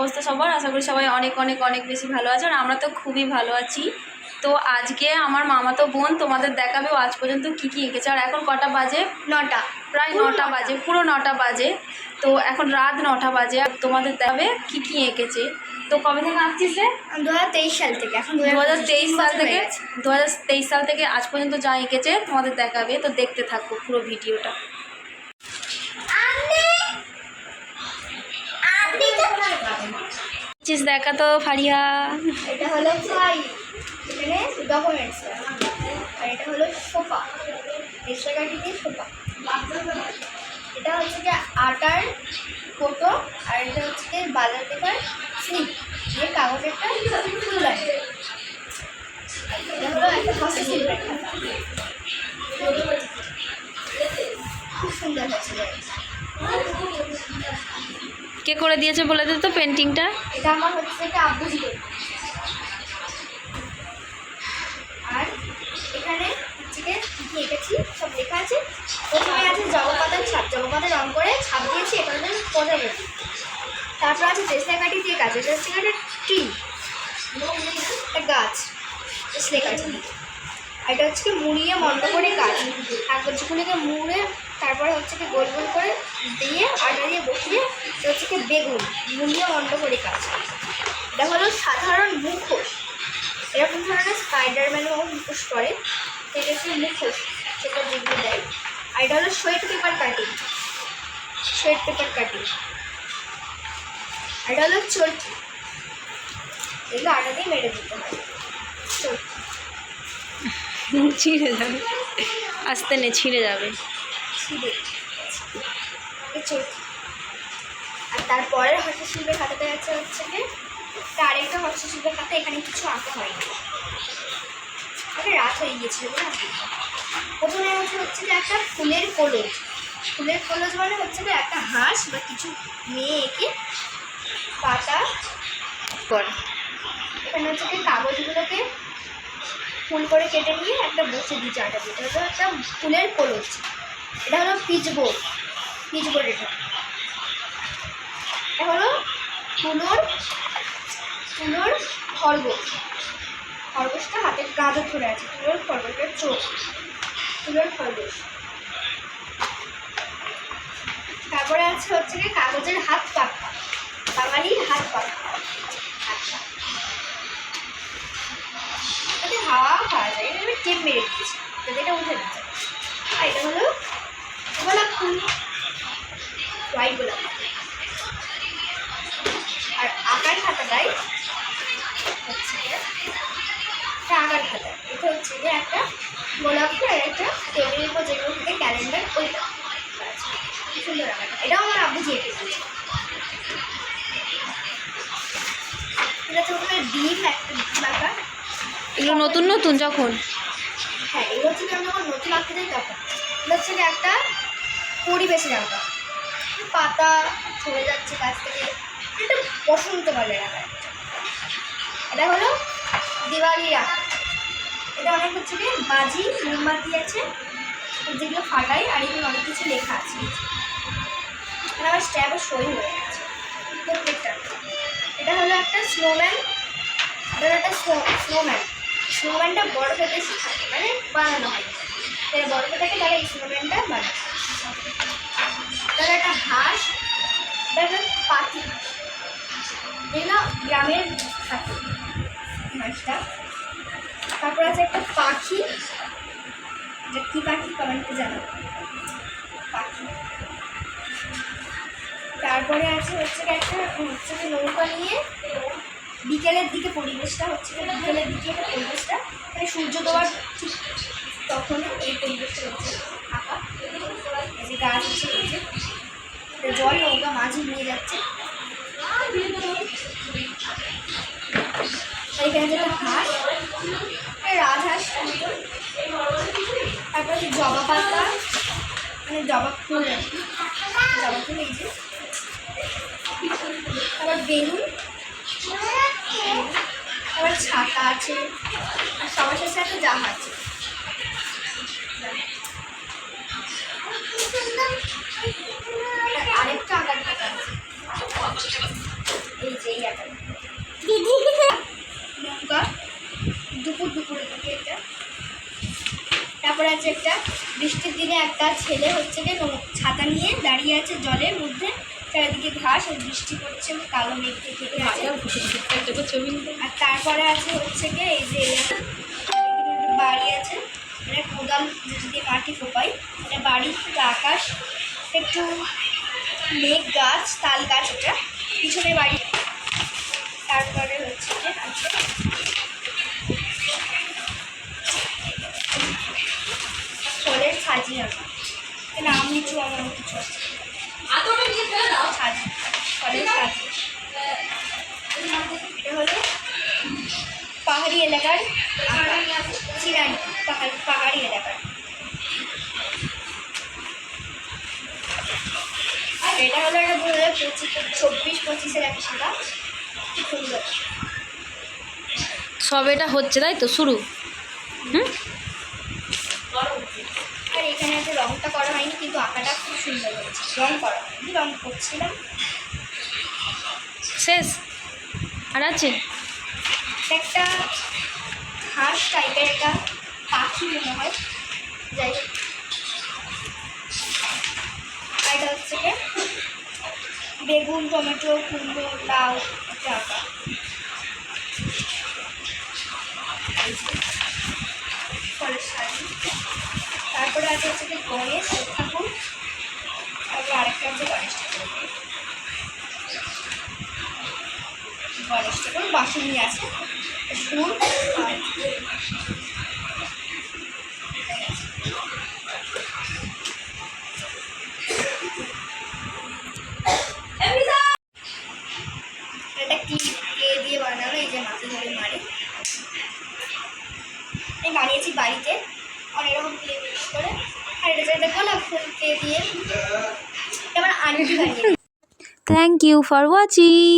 অবস্থা সবার। আশা করি সবাই অনেক অনেক অনেক বেশি ভালো আছে আর আমরা তো খুবই ভালো আছি। তো আজকে আমার মামাতো বোন তোমাদের দেখাবে আজ পর্যন্ত কী কী এঁকেছে। আর এখন কটা বাজে? নটা। প্রায় নটা বাজে পুরো নটা বাজে। তো এখন রাত নটা বাজে আর তোমাদের দেখাবে কী কী এঁকেছে। তো কবে থেকে আঁকছিস রে? দু হাজার তেইশ সাল থেকে। এখন দু হাজার তেইশ সাল থেকে দু হাজার তেইশ সাল থেকে আজ পর্যন্ত যা এঁকেছে তোমাদের দেখাবে। তো দেখতে থাকো পুরো ভিডিওটা। চিজ দেখা তো ফারিয়া এটা হলো ফাইল এখানে ডকুমেন্টস আর এটা হলো সোফা। এক্সট্রা গাড়ি দিয়ে সোফা। এটা হচ্ছে যে আটার ফটো, আর এটা হচ্ছে যে বাজার পেপার স্লিপ দিয়ে কাগজের একটা ফুল আছে এটা হলো একটা হস্তশিল্পের খাতা খুব সুন্দর হচ্ছে কে করে দিয়েছে বলে দে তো পেন্টিংটা এটা আমার হচ্ছে একটা আব্বুজি আর এখানে হচ্ছে কী এঁকেছি? সব লেখা আছে। প্রথমে আছে জগপাতার ছাপ। জগপাতা রং করে ছাপ দিয়েছি এটা হচ্ছে পজা গেছি তারপর আছে কাটি দিয়ে গাছ। এটা হচ্ছে একটা ট্রি। একটা গাছ। চেষ্টা কাটি আর এটা হচ্ছে মুড়িয়ে মন্ড করে গাছ। কাজ কাগজগুলিকে মুড়ে তারপরে হচ্ছে কি গোল গোল করে দিয়ে আটা দিয়ে বসিয়ে এটা হচ্ছে কি বেগুন মুড়িয়ে মন্ড করে কাজ এটা হলো সাধারণ মুখোশ। এরকম ধরনের স্পাইডারম্যানও মুখোশ করে সেটা হচ্ছে মুখোশ, সেটা যেগুলো দেয়। আর এটা হলো sweat paper cutting sweat paper cutting এটা হলো চরকি। এগুলো আটা দিয়ে মেরে দিতে হয়। চরকি। ছিঁড়ে যাবে। আস্তে নে, ছিঁড়ে যাবে। এই আর তারপরের হস্তশিল্পের খাতাটা আছে হচ্ছে যে তার আরেকটা হস্তশিল্পের খাতা, এখানে কিছু আঁকা হয়নি। এটা রাত হয়ে গিয়েছিল না? প্রথমে হচ্ছে হচ্ছে যে একটা ফুলের কলজ। ফুলের কলজ মানে হচ্ছে যে একটা হাঁস বা কিছু মেয়ে এঁকে পাতা পর এখানে হচ্ছে যে কাগজগুলোকে ফুল করে কেটে নিয়ে একটা বসে দিয়ে। এটা হলো একটা ফুলের কলজ। এটা হলো পিচবোর্ড পিচবোর্ড এটা। এটা হলো তুলোর তুলোর খরগোশ। খরগোশটা হাতের গাজর ধরে আছে তুলোর খরগোশের চোখ তুলোর খরগোশ। তারপরে আছে হচ্ছে কি কাগজের হাত পাখা বাঙালির হাত পাখা। আচ্ছা। হাওয়া খাওয়া যায় আমি টেপ মেরে দিয়েছি, যাতে এটা উঠে যায়। আর এটা হলো গোলাপ ফুল হোয়াইট গোলাপ আর আকার খাতাটাই হচ্ছে একটা আকার খাতা এটা হচ্ছে যে একটা গোলাপ আর একটা টেবিলের যেগুলো থাকে ক্যালেন্ডার ওইটা সুন্দর আকার এটাও আমার আব্বু যে দিয়েছে এটা হচ্ছে ওখানে ডিম একটা আঁকা এগুলো নতুন নতুন যখন? হ্যাঁ এগুলো হচ্ছে কি আমি যখন নতুন আঁকতে যাই তখন। এটা হচ্ছে একটা পরিবেশের আঁকা পাতা ঝরে যাচ্ছে গাছ থেকে। একটা বসন্তকালের আঁকা এটা হলো দিওয়ালি আঁকা এটা অনেক হচ্ছে কি? বাজি মোমবাতি আছে। যেগুলো ফাটাই আর এগুলো অনেক কিছু লেখা আছে। এখানে আমার স্ট্যাম্পে সই হয়ে গেছে। প্রত্যেকটা। এটা হলো একটা স্নোম্যান এটা হলো একটা স্নোম্যান স্নোম্যানটা বরফে বেশি থাকে মানে বানানো হয়। বরফে থাকে তারা এই স্নোম্যানটা বানায়। তারা একটা হাঁস এটা একটা পাখি। যেগুলো গ্রামের থাকে হাঁসটা। তারপর আছে একটা পাখি। এটা কী পাখি কমেন্টে জানাব পাখি। তারপরে আছে হচ্ছে কি একটা, হচ্ছে কি নৌকা নিয়ে বিকেলের দিকে পরিবেশটা, হচ্ছে বিকেলের দিকে পরিবেশটা। মানে সূর্য দেওয়ার ঠিক তখন এই পরিবেশটা হচ্ছে। যে গাছ আছে যে একটা জল নৌকা মাঝি নিয়ে যাচ্ছে। এখানে যেটা হাঁস রাজহাঁস। তারপরে জবা পাতা মানে জবা ফুল জবা ফুল এই যে। আবার বেলুন আবার ছাতা আছে। আর সবার শেষে একটা জাহাজ আর আরেকটা আঁকার আছে। এই যে এই একটা নৌকা দুপুর দুপুরের দিকে এটা। তারপর আছে একটা বৃষ্টির দিনে একটা ছেলে হচ্ছে গিয়ে ছাতা নিয়ে দাঁড়িয়ে আছে জলের মধ্যে। চারিদিকে ঘাস আর বৃষ্টি পড়ছে কালো মেঘ থেকে আছে আর তারপরে আছে হচ্ছে গিয়ে এই যে এখানে বাড়ি আছে। মানে কোদাল যেটা দিয়ে মাটি কোপাই এটা বাড়ি এটা আকাশ একটু মেঘ গাছ তাল গাছ এটা পিছনে বাড়ি। তারপরে হচ্ছে যে আছে ফলের সাজি নাম নিচু আমার কিছু আছে। সাজি ফলের সাজি এটা হলো পাহাড়ি এলাকার চিরানি। পাহাড় পাহাড়ি এলাকার আর এটা হলো একটা দু হাজার পঁচিশ চব্বিশ পঁচিশের একটা সাদা খুব সুন্দর। সব এটা হচ্ছে তাই তো? শুরু। হুম? আর এখানে আছে রংটা করা হয়নি কিন্তু আঁকাটা খুব সুন্দর হয়েছে। রং করা হয়নি রং করছিলাম। শেষ? আর আছে? একটা হাঁস টাইপের একটা পাখি মনে হয়। যাই আর এটা হচ্ছে বেগুন, টমেটো, কুমড়ো, লাউ শাড়ি তারপরে আছে হচ্ছে কি গণেশ ঠাকুর। তারপর আরেকটা হচ্ছে গণেশ ঠাকুর। গণেশ ঠাকুর বাসুনি আছে। ফুল আর এটা কি কে দিয়ে বানানো এই যে মাঝে ধরে মারে আমি বানিয়েছি বাড়িতে। অনেক রকম দিয়ে করে। আর এটা যেটা গোলাপ দিয়ে। Aunty thank you for watching